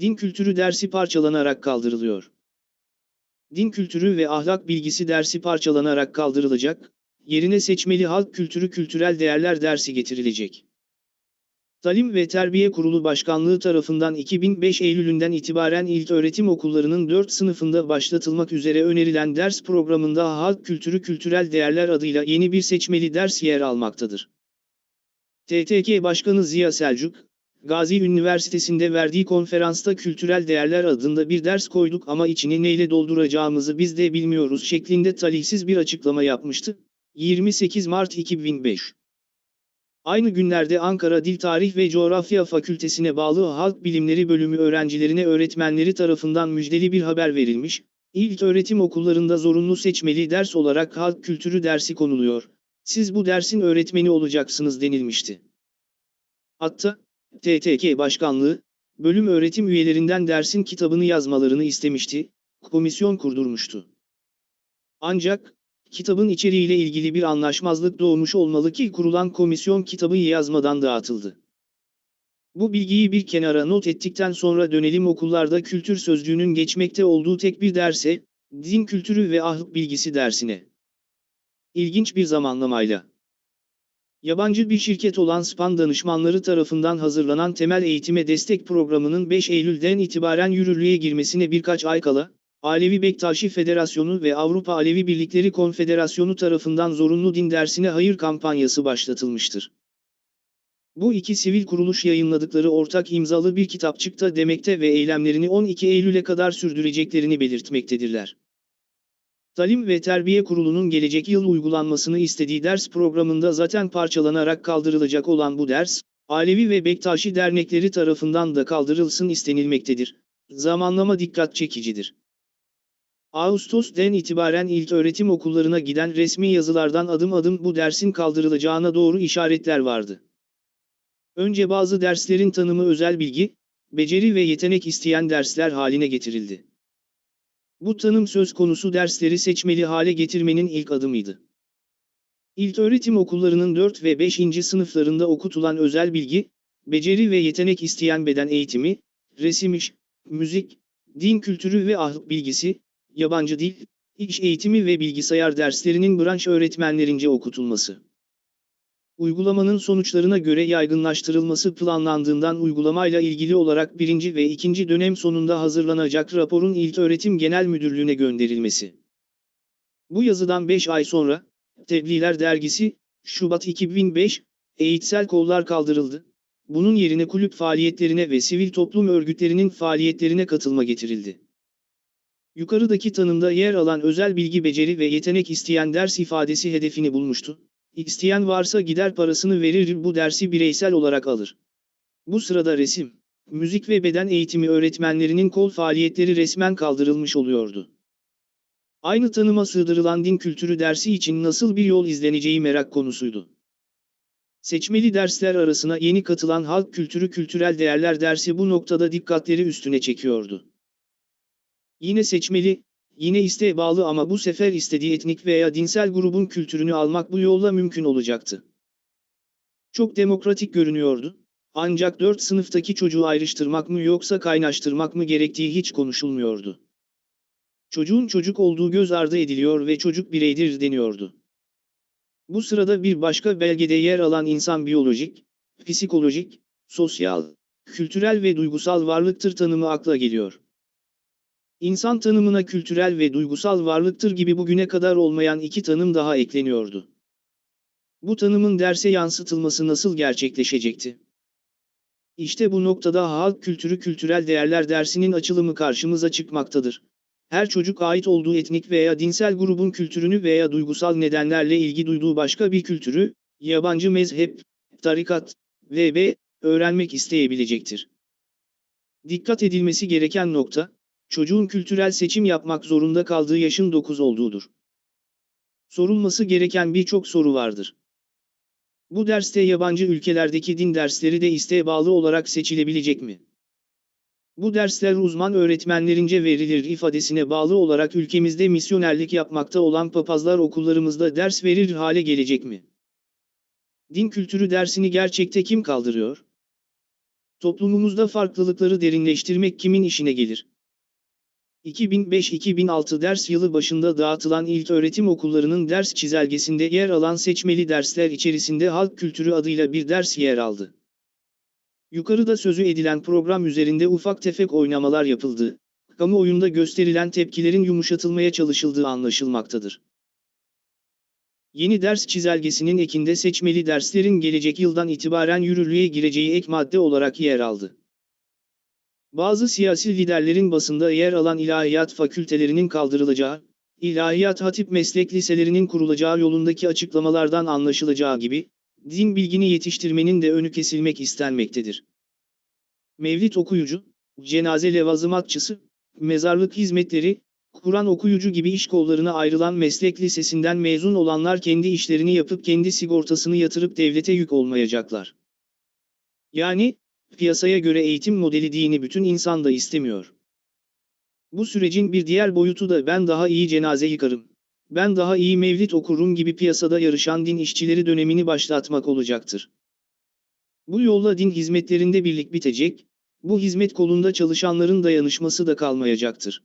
Din kültürü dersi parçalanarak kaldırılıyor. Din kültürü ve ahlak bilgisi dersi parçalanarak kaldırılacak, yerine seçmeli halk kültürü kültürel değerler dersi getirilecek. Talim ve Terbiye Kurulu Başkanlığı tarafından 2005 Eylül'ünden itibaren ilköğretim okullarının 4 sınıfında başlatılmak üzere önerilen ders programında halk kültürü kültürel değerler adıyla yeni bir seçmeli ders yer almaktadır. TTK Başkanı Ziya Selçuk, Gazi Üniversitesi'nde verdiği konferansta kültürel değerler adında bir ders koyduk ama içini neyle dolduracağımızı biz de bilmiyoruz şeklinde talihsiz bir açıklama yapmıştı. 28 Mart 2005 Aynı günlerde Ankara Dil Tarih ve Coğrafya Fakültesine bağlı Halk Bilimleri Bölümü öğrencilerine öğretmenleri tarafından müjdeli bir haber verilmiş, İlk öğretim okullarında zorunlu seçmeli ders olarak halk kültürü dersi konuluyor, siz bu dersin öğretmeni olacaksınız denilmişti. Hatta, TTK Başkanlığı, bölüm öğretim üyelerinden dersin kitabını yazmalarını istemişti, komisyon kurdurmuştu. Ancak, kitabın içeriğiyle ilgili bir anlaşmazlık doğmuş olmalı ki kurulan komisyon kitabı yazmadan dağıtıldı. Bu bilgiyi bir kenara not ettikten sonra dönelim okullarda kültür sözcüğünün geçmekte olduğu tek bir derse, din kültürü ve ahlak bilgisi dersine. İlginç bir zamanlamayla. Yabancı bir şirket olan Span danışmanları tarafından hazırlanan temel eğitime destek programının 5 Eylül'den itibaren yürürlüğe girmesine birkaç ay kala, Alevi Bektaşi Federasyonu ve Avrupa Alevi Birlikleri Konfederasyonu tarafından zorunlu din dersine hayır kampanyası başlatılmıştır. Bu iki sivil kuruluş yayınladıkları ortak imzalı bir kitapçıkta demekte ve eylemlerini 12 Eylül'e kadar sürdüreceklerini belirtmektedirler. Talim ve Terbiye Kurulu'nun gelecek yıl uygulanmasını istediği ders programında zaten parçalanarak kaldırılacak olan bu ders, Alevi ve Bektaşi dernekleri tarafından da kaldırılsın istenilmektedir. Zamanlama dikkat çekicidir. Ağustos'ten itibaren ilk öğretim okullarına giden resmi yazılardan adım adım bu dersin kaldırılacağına doğru işaretler vardı. Önce bazı derslerin tanımı özel bilgi, beceri ve yetenek isteyen dersler haline getirildi. Bu tanım söz konusu dersleri seçmeli hale getirmenin ilk adımıydı. İlköğretim okullarının 4 ve 5. sınıflarında okutulan özel bilgi, beceri ve yetenek isteyen beden eğitimi, resim iş, müzik, din kültürü ve ahlak bilgisi, yabancı dil, iş eğitimi ve bilgisayar derslerinin branş öğretmenlerince okutulması. Uygulamanın sonuçlarına göre yaygınlaştırılması planlandığından uygulamayla ilgili olarak birinci ve ikinci dönem sonunda hazırlanacak raporun İlköğretim Genel Müdürlüğü'ne gönderilmesi. Bu yazıdan 5 ay sonra, Tebliğler Dergisi, Şubat 2005, eğitsel kollar kaldırıldı. Bunun yerine kulüp faaliyetlerine ve sivil toplum örgütlerinin faaliyetlerine katılma getirildi. Yukarıdaki tanımda yer alan özel bilgi beceri ve yetenek isteyen ders ifadesi hedefini bulmuştu. İsteyen varsa gider parasını verir bu dersi bireysel olarak alır. Bu sırada resim, müzik ve beden eğitimi öğretmenlerinin kol faaliyetleri resmen kaldırılmış oluyordu. Aynı tanıma sığdırılan din kültürü dersi için nasıl bir yol izleneceği merak konusuydu. Seçmeli dersler arasına yeni katılan halk kültürü kültürel değerler dersi bu noktada dikkatleri üstüne çekiyordu. Yine seçmeli, Yine isteğe bağlı ama bu sefer istediği etnik veya dinsel grubun kültürünü almak bu yolla mümkün olacaktı. Çok demokratik görünüyordu. Ancak 4 sınıftaki çocuğu ayrıştırmak mı yoksa kaynaştırmak mı gerektiği hiç konuşulmuyordu. Çocuğun çocuk olduğu göz ardı ediliyor ve çocuk bireydir deniyordu. Bu sırada bir başka belgede yer alan insan biyolojik, psikolojik, sosyal, kültürel ve duygusal varlıktır tanımı akla geliyor. İnsan tanımına kültürel ve duygusal varlıktır gibi bugüne kadar olmayan iki tanım daha ekleniyordu. Bu tanımın derse yansıtılması nasıl gerçekleşecekti? İşte bu noktada halk kültürü kültürel değerler dersinin açılımı karşımıza çıkmaktadır. Her çocuk ait olduğu etnik veya dinsel grubun kültürünü veya duygusal nedenlerle ilgi duyduğu başka bir kültürü, yabancı mezhep, tarikat, vb. öğrenmek isteyebilecektir. Dikkat edilmesi gereken nokta, çocuğun kültürel seçim yapmak zorunda kaldığı yaşın 9 olduğudur. Sorulması gereken birçok soru vardır. Bu derste yabancı ülkelerdeki din dersleri de isteğe bağlı olarak seçilebilecek mi? Bu dersler uzman öğretmenlerince verilir ifadesine bağlı olarak ülkemizde misyonerlik yapmakta olan papazlar okullarımızda ders verir hale gelecek mi? Din kültürü dersini gerçekte kim kaldırıyor? Toplumumuzda farklılıkları derinleştirmek kimin işine gelir? 2005-2006 ders yılı başında dağıtılan ilk öğretim okullarının ders çizelgesinde yer alan seçmeli dersler içerisinde halk kültürü adıyla bir ders yer aldı. Yukarıda sözü edilen program üzerinde ufak tefek oynamalar yapıldı. Kamuoyunda gösterilen tepkilerin yumuşatılmaya çalışıldığı anlaşılmaktadır. Yeni ders çizelgesinin ekinde seçmeli derslerin gelecek yıldan itibaren yürürlüğe gireceği ek madde olarak yer aldı. Bazı siyasi liderlerin basında yer alan ilahiyat fakültelerinin kaldırılacağı, ilahiyat hatip meslek liselerinin kurulacağı yolundaki açıklamalardan anlaşılacağı gibi, din bilgini yetiştirmenin de önü kesilmek istenmektedir. Mevlid okuyucu, cenaze levazımatçısı, mezarlık hizmetleri, Kur'an okuyucu gibi iş kollarına ayrılan meslek lisesinden mezun olanlar kendi işlerini yapıp kendi sigortasını yatırıp devlete yük olmayacaklar. Yani, piyasaya göre eğitim modeli dini bütün insan da istemiyor. Bu sürecin bir diğer boyutu da ben daha iyi cenaze yıkarım, ben daha iyi mevlit okurum gibi piyasada yarışan din işçileri dönemini başlatmak olacaktır. Bu yolla din hizmetlerinde birlik bitecek, bu hizmet kolunda çalışanların dayanışması da kalmayacaktır.